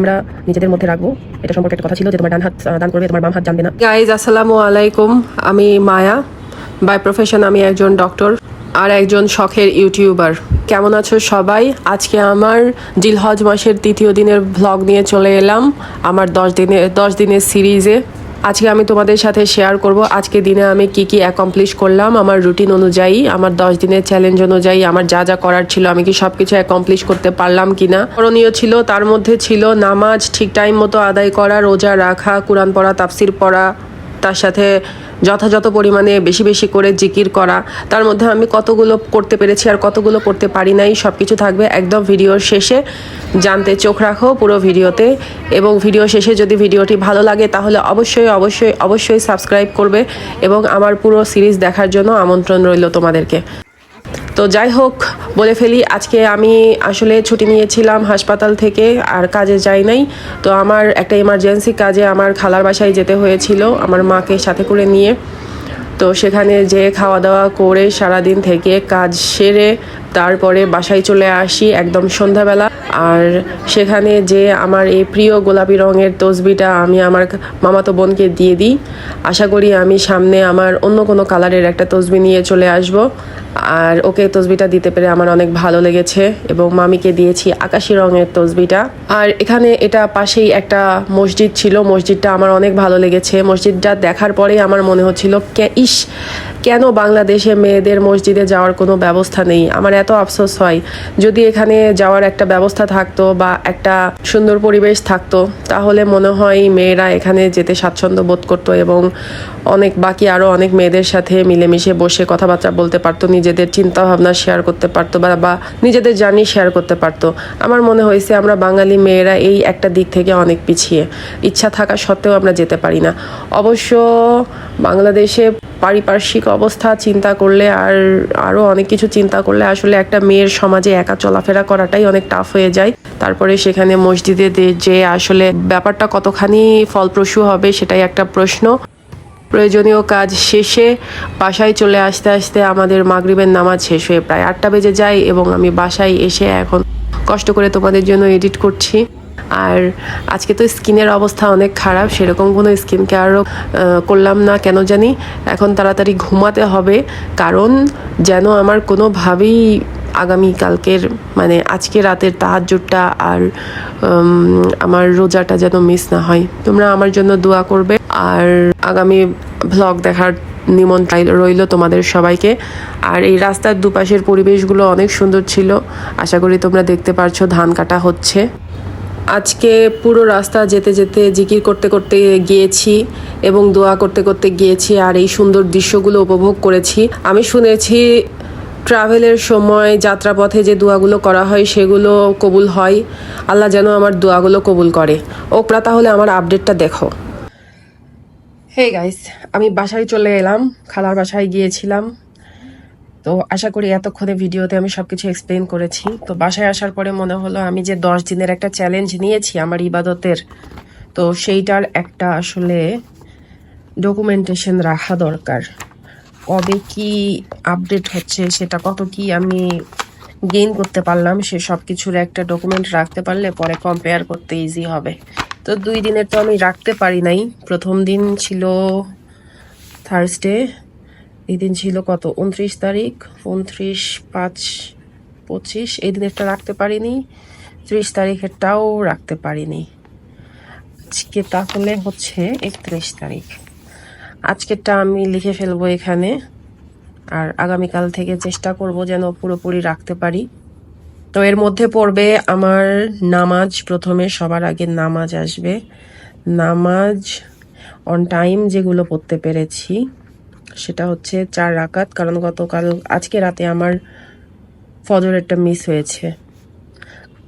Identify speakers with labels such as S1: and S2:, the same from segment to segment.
S1: আমরা নিজেদের মধ্যে রাখব। এটা সম্পর্কে একটা কথা ছিল যে তোমার ডান হাত দান করবে, তোমার বাম হাত জানবে না।
S2: গাইজ আসসালামু আলাইকুম। আমি মায়া। বাই প্রফেশন আমি একজন ডক্টর আর একজন শখের ইউটিউবার কেমন আছো সবাই? আজকে আমার জিলহজ মাসের তৃতীয় দিনের ভ্লগ নিয়ে চলে এলাম। আমার দশ দিনের দশ দিনের সিরিজে আজকে আমি তোমাদের সাথে শেয়ার করব। আজকে দিনে আমি কি কি অ্যাকমপ্লিশ করলাম, আমার রুটিন অনুযায়ী, আমার দশ দিনের চ্যালেঞ্জ অনুযায়ী, আমার যা যা করার ছিল, আমি কি সব কিছু অ্যাকমপ্লিশ করতে পারলাম কি না করণীয় ছিল, তার মধ্যে ছিল নামাজ ঠিক টাইম মতো আদায় করা, রোজা রাখা, কোরআন পড়া, তাফসির পড়া, তার সাথে যথাযথ পরিমাণে বেশি বেশি করে জিকির করা, তার মধ্যে আমি কতগুলো করতে পেরেছি আর কতগুলো করতে পারি নাই সব কিছু থাকবে একদম ভিডিওর শেষে। জানতে চোখ রাখো পুরো ভিডিওতে এবং ভিডিও শেষে যদি ভিডিওটি ভালো লাগে তাহলে অবশ্যই অবশ্যই অবশ্যই সাবস্ক্রাইব করবে এবং আমার পুরো সিরিজ দেখার জন্য আমন্ত্রণ রইল তোমাদেরকে। তো যাই হোক, বলে ফেলি, আজকে আমি আসলে ছুটি নিয়েছিলাম হাসপাতাল থেকে, আর কাজে যাই নাই। তো আমার একটা ইমার্জেন্সি কাজে আমার খালার বাসায় যেতে হয়েছিল, আমার মাকে সাথে করে নিয়ে। তো সেখানে যে খাওয়া দাওয়া করে সারাদিন থেকে কাজ সেরে তারপরে বাসায় চলে আসি একদম সন্ধ্যাবেলা। আর সেখানে যে আমার এই প্রিয় গোলাপি রঙের তসবিটা আমি আমার মামাতো বোনকে দিয়ে দিই। আশা করি আমি সামনে আমার অন্য কোনো কালারের একটা তসবি নিয়ে চলে আসব। আর ওকে তসবিটা দিতে পেরে আমার অনেক ভালো লেগেছে এবং মামিকে দিয়েছি আকাশি রঙের তসবিটা। আর এখানে এটা পাশেই একটা মসজিদ ছিল। মসজিদটা আমার অনেক ভালো লেগেছে। মসজিদটা দেখার পরেই আমার মনে হচ্ছিল, কে- ইস কেন বাংলাদেশে মেয়েদের মসজিদে যাওয়ার কোনো ব্যবস্থা নেই? আমার এত আফসোস হয়। যদি এখানে যাওয়ার একটা ব্যবস্থা থাকতো বা একটা সুন্দর পরিবেশ থাকতো, তাহলে মনে হয় মেয়েরা এখানে যেতে স্বাচ্ছন্দ্য বোধ করতো এবং অনেক, বাকি আরও অনেক মেয়েদের সাথে মিলেমিশে বসে কথাবার্তা বলতে পারতো, নিজেদের চিন্তা ভাবনা শেয়ার করতে পারতো বা বা নিজেদের জার্নি শেয়ার করতে পারতো। আমার মনে হয়েছে আমরা বাঙালি মেয়েরা এই একটা দিক থেকে অনেক পিছিয়ে। ইচ্ছা থাকা সত্ত্বেও আমরা যেতে পারি না। অবশ্য বাংলাদেশে পারিপার্শ্বিক অবস্থা, চিন্তা করলে আর আরও অনেক কিছু চিন্তা করলে আসলে একটা মেয়ের সমাজে একা চলাফেরা করাটাই অনেক টাফ হয়ে যায়। তারপরে সেখানে মসজিদে যে আসলে ব্যাপারটা কতখানি ফলপ্রসূ হবে সেটাই একটা প্রশ্ন। প্রয়োজনীয় কাজ শেষে বাসায় চলে আসতে আসতে আমাদের মাগরিবের নামাজ শেষ হয়ে প্রায় আটটা বেজে যায় এবং আমি বাসায় এসে এখন কষ্ট করে তোমাদের জন্য এডিট করছি। আর আজকে তো স্কিনের অবস্থা অনেক খারাপ, সেরকম কোনো স্কিন কেয়ারও করলাম না কেন জানি। এখন তাড়াতাড়ি ঘুমাতে হবে, কারণ যেন আমার কোনোভাবেই আগামী কালকের মানে আজকে রাতের তাহাজ্জুদটা আর আমার রোজাটা যেন মিস না হয়। তোমরা আমার জন্য দোয়া করবে। আর আগামী ভ্লগ দেখার নিমন্ত্রণ রইল তোমাদের সবাইকে। আর এই রাস্তার দুপাশের পরিবেশগুলো অনেক সুন্দর ছিল। আশা করি তোমরা দেখতে পারছ, ধান কাটা হচ্ছে। আজকে পুরো রাস্তা যেতে যেতে জিকির করতে করতে গিয়েছি এবং দোয়া করতে করতে গিয়েছি আর এই সুন্দর দৃশ্যগুলো উপভোগ করেছি। আমি শুনেছি ট্রাভেলের সময় যাত্রাপথে যে দোয়াগুলো করা হয় সেগুলো কবুল হয়। আল্লাহ যেন আমার দোয়াগুলো কবুল করে। ওকরা তাহলে আমার আপডেটটা দেখো। হে গাইস আমি বাসায় চলে এলাম, খালার বাসায় গিয়েছিলাম। তো আশা করি এতক্ষণে ভিডিওতে আমি সবকিছু এক্সপ্লেন করেছি। তো বাসায় আসার পরে মনে হলো আমি যে দশ দিনের একটা চ্যালেঞ্জ নিয়েছি আমার ইবাদতের, তো সেইটার একটা আসলে ডকুমেন্টেশন রাখা দরকার। কবে কি আপডেট হচ্ছে, সেটা কত কি আমি গেইন করতে পারলাম, সে সব কিছুর একটা ডকুমেন্ট রাখতে পারলে পরে কম্পেয়ার করতে ইজি হবে। তো দুই দিনের তো আমি রাখতে পারি নাই। প্রথম দিন ছিল থার্সডে এই দিন ছিল কত? উনত্রিশ তারিখ, উনত্রিশ পাঁচ পঁচিশ। এই দিনেরটা রাখতে পারিনি, ত্রিশ তারিখেরটাও রাখতে পারিনি। আজকে তাহলে হচ্ছে একত্রিশ তারিখ। আজকেরটা আমি লিখে ফেলব এখানে, আর আগামীকাল থেকে চেষ্টা করব যেন পুরোপুরি রাখতে পারি। তো এর মধ্যে পড়বে আমার নামাজ, প্রথমে সবার আগে নামাজ আসবে। নামাজ অন টাইম যেগুলো পড়তে পেরেছি। সেটা হচ্ছে চার রাকাত, কারণ গতকাল, আজকে রাতে আমার ফজরেরটা মিস হয়েছে।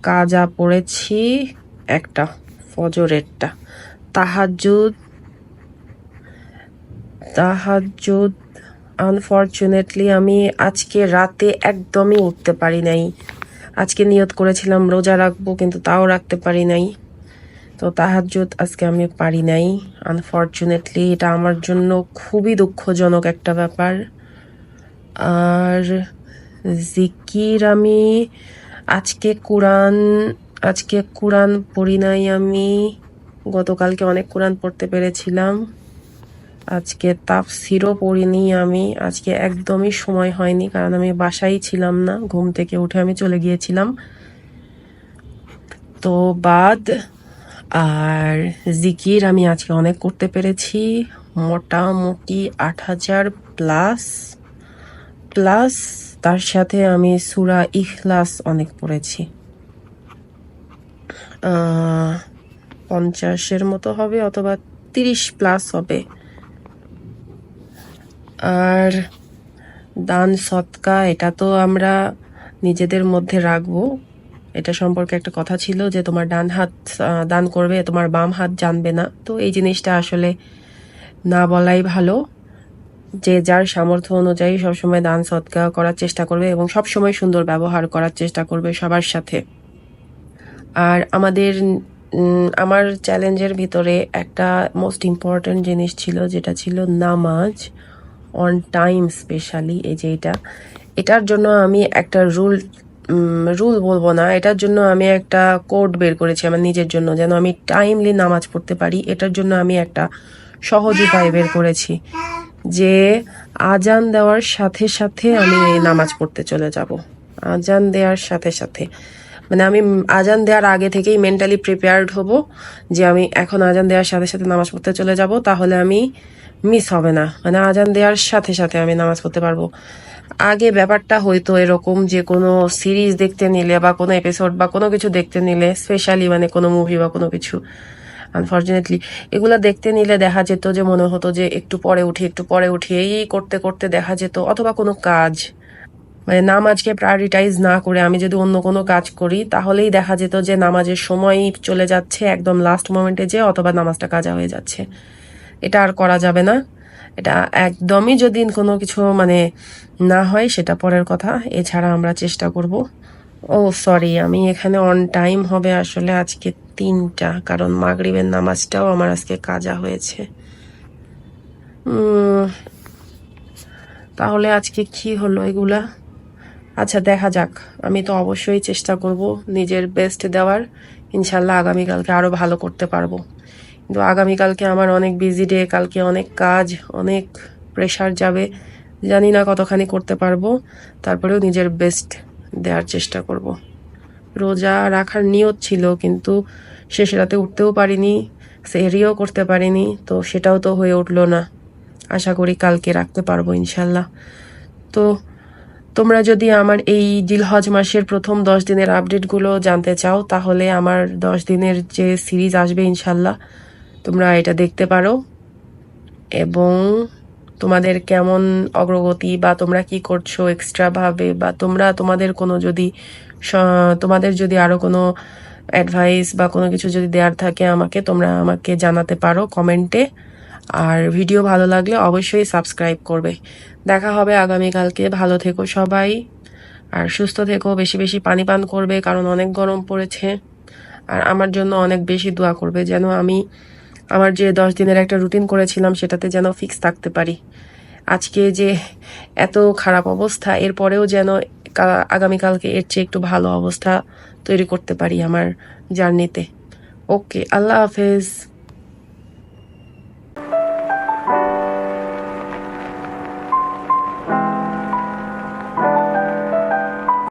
S2: কাজা পড়েছি একটা, ফজরেরটা। তাহাজুদ তাহাজুদ আনফর্চুনেটলি আমি আজকে রাতে একদমই উঠতে পারি নাই। আজকে নিয়ত করেছিলাম রোজা রাখব, কিন্তু তাও রাখতে পারি নাই। তো তাহাজ্জুদ আজকে আমি পারি নাই। আনফর্চুনেটলি এটা আমার জন্য খুবই দুঃখজনক একটা ব্যাপার। আর জিকির আমি আজকে কোরআন
S1: আজকে কোরআন পড়ি নাই আমি। গতকালকে অনেক কোরআন পড়তে পেরেছিলাম। আজকে তাপ তাফসিরও পড়িনি আমি। আজকে একদমই সময় হয়নি, কারণ আমি বাসায় ছিলাম না। ঘুম থেকে উঠে আমি চলে গিয়েছিলাম। তো বাদ আর জিকির আমি আজকে অনেক করতে পেরেছি। মোটামুটি আট হাজার প্লাস প্লাস তার সাথে আমি সুরা ইখলাস অনেক পড়েছি। পঞ্চাশের মতো হবে অথবা তিরিশ প্লাস হবে। আর দান সৎকা, এটা তো আমরা নিজেদের মধ্যে রাখব। এটা সম্পর্কে একটা কথা ছিল যে তোমার ডান হাত দান করবে, তোমার বাম হাত জানবে না। তো এই জিনিসটা আসলে না বলাই ভালো। যে যার সামর্থ্য অনুযায়ী সবসময় দান সৎকা করার চেষ্টা করবে এবং সবসময় সুন্দর ব্যবহার করার চেষ্টা করবে সবার সাথে। আর আমাদের আমার চ্যালেঞ্জের ভিতরে একটা মোস্ট ইম্পর্ট্যান্ট জিনিস ছিল, যেটা ছিল নামাজ অন টাইম স্পেশালি এই যে এটা। এটার জন্য আমি একটা রুল রুল বলব না, এটার জন্য আমি একটা কোড বের করেছি আমার নিজের জন্য, যেন আমি টাইমলি নামাজ পড়তে পারি, এটার জন্য আমি একটা সহজ উপায় বের করেছি যে আজান দেওয়ার সাথে সাথে আমি নামাজ পড়তে চলে যাব। আজান দেওয়ার সাথে সাথে। মানে আমি আজান দেওয়ার আগে থেকেই মেন্টালি প্রিপেয়ার্ড হব যে আমি এখন আজান দেওয়ার সাথে সাথে নামাজ পড়তে চলে যাব, তাহলে আমি মিস হবে না। মানে আজান দেওয়ার সাথে সাথে আমি নামাজ পড়তে পারব। আগে ব্যাপারটা হয়তো এরকম যে কোনো সিরিজ দেখতে নিলে বা কোনো এপিসোড বা কোনো কিছু দেখতে নিলে স্পেশালি মানে কোনো মুভি বা কোনো কিছু আনফর্চুনেটলি এগুলো দেখতে নিলে দেখা যেত যে মনে হতো যে একটু পরে উঠি, একটু পরে উঠি, এই করতে করতে দেখা যেত, অথবা কোনো কাজ। মানে নামাজকে প্রায়োরিটাইজ না করে আমি যদি অন্য কোনো কাজ করি, তাহলেই দেখা যেত যে নামাজের সময় চলে যাচ্ছে একদম লাস্ট মোমেন্টে যে অথবা নামাজটা কাজা হয়ে যাচ্ছে। এটা আর করা যাবে না। এটা একদমই যদি কোনো কিছু মানে না হয়, সেটা পরের কথা। এছাড়া আমরা চেষ্টা করব। ও সরি আমি এখানে অন টাইম হবে আসলে আজকে তিনটা, কারণ মাগরিবের নামাজটাও আমার আজকে কাজা হয়েছে। তাহলে আজকে কি হলো এগুলা? আচ্ছা দেখা যাক। আমি তো অবশ্যই চেষ্টা করব নিজের বেস্ট দেওয়ার। ইনশাল্লাহ আগামীকালকে আরও ভালো করতে পারব। কিন্তু আগামীকালকে আমার অনেক বিজি ডে কালকে অনেক কাজ, অনেক প্রেশার যাবে। জানি না কতখানি করতে পারব, তারপরেও নিজের বেস্ট দেওয়ার চেষ্টা করব। রোজা রাখার নিয়ত ছিল, কিন্তু শেষ রাতে উঠতেও পারিনি, সেহরিও করতে পারিনি, তো সেটাও তো হয়ে উঠল না। আশা করি কালকে রাখতে পারব ইনশাল্লাহ তো তোমরা যদি আমার এই জিলহজ মাসের প্রথম দশ দিনের আপডেটগুলো জানতে চাও, তাহলে আমার দশ দিনের যে সিরিজ আসবে ইনশাল্লাহ তোমরা এটা দেখতে পারো। এবং তোমাদের কেমন অগ্রগতি বা তোমরা কি করছ এক্সট্রা ভাবে বা তোমরা, তোমাদের কোনো যদি তোমাদের যদি আরও কোনো অ্যাডভাইস বা কোনো কিছু যদি দেওয়ার থাকে আমাকে, তোমরা আমাকে জানাতে পারো কমেন্টে আর ভিডিও ভালো লাগলে অবশ্যই সাবস্ক্রাইব করবে। দেখা হবে আগামীকালকে। ভালো থেকো সবাই। আর সুস্থ থেকো। বেশি বেশি পানি পান করবে কারণ অনেক গরম পড়েছে। আর আমার জন্য অনেক বেশি দোয়া করবে যেন আমি আমার যে দশ দিনের একটা রুটিন করেছিলাম, সেটাতে যেন ফিক্স থাকতে পারি। আজকে যে এত খারাপ অবস্থা, এরপরেও যেন আগামীকালকে এর চেয়ে একটু ভালো অবস্থা তৈরি করতে পারি আমার জার্নিতে ওকে আল্লাহ হাফেজ।